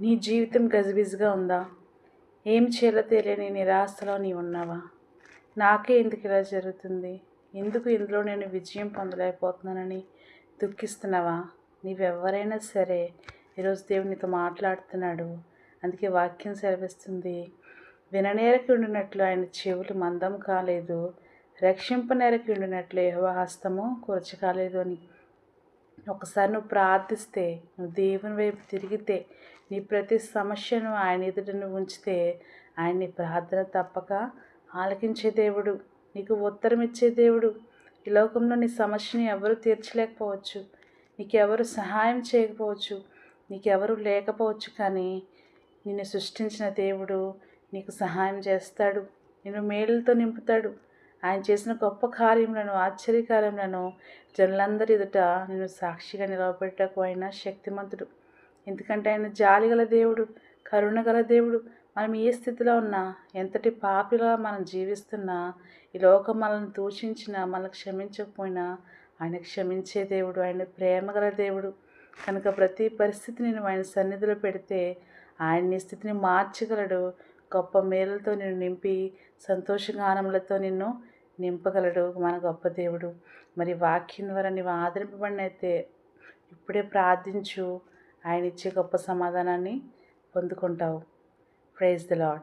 నీ జీవితం గజిబిజిగా ఉందా? ఏం చేయాలో తెలియని నిరాశలో నీ ఉన్నావా? నాకే ఎందుకు ఇలా జరుగుతుంది? ఎందుకు ఇందులో నేను విజయం పొందలేకపోతున్నానని దుఃఖిస్తున్నావా? నీవెవరైనా సరే ఈరోజు దేవునితో మాట్లాడుతున్నాడు. అందుకే వాక్యం సెలవిస్తుంది. విననేరకి ఉండినట్లు ఆయన చెవులు మందం కాలేదు. రక్షింపనేరకు ఉండినట్లు యెహోవా హస్తము కురచ కాలేదు అని. ఒకసారి నువ్వు ప్రార్థిస్తే నువ్వు దేవుని వైపు తిరిగితే నీ ప్రతి సమస్యను ఆయన ఎదుట నువ్వు ఉంచితే ఆయన నీ ప్రార్థన తప్పక ఆలకించే దేవుడు నీకు ఉత్తరం ఇచ్చే దేవుడు. ఈ లోకంలో నీ సమస్యని ఎవరు తీర్చలేకపోవచ్చు నీకెవరు సహాయం చేయకపోవచ్చు నీకెవరు లేకపోవచ్చు కానీ నిన్ను సృష్టించిన దేవుడు నీకు సహాయం చేస్తాడు నిన్ను మేలుతో నింపుతాడు. ఆయన చేసిన గొప్ప కార్యములను ఆశ్చర్యకార్యములను జనులందరి ఎదుట నేను సాక్షిగా నిలవబెట్టకు ఆయన శక్తిమంతుడు. ఎందుకంటే ఆయన జాలిగల దేవుడు కరుణగల దేవుడు. మనం ఏ స్థితిలో ఉన్నా ఎంతటి పాపిలా మనం జీవిస్తున్నా ఈ లోకం మనల్ని దూషించినా మనల్ని క్షమించకపోయినా ఆయన క్షమించే దేవుడు ఆయన ప్రేమగల దేవుడు. కనుక ప్రతి పరిస్థితిని నేను ఆయన సన్నిధిలో పెడితే ఆయన నీ స్థితిని మార్చగలడు. గొప్ప మేలులతో నిన్ను నింపి సంతోషగానములతో నిన్ను నింపగలడు మన గొప్ప దేవుడు. మరి వాక్యం ద్వారా నీవు ఆదరింపబడినైతే ఇప్పుడే ప్రార్థించు. ఆయన ఇచ్చే గొప్ప సమాధానాన్ని పొందుకుంటావు. Praise the lord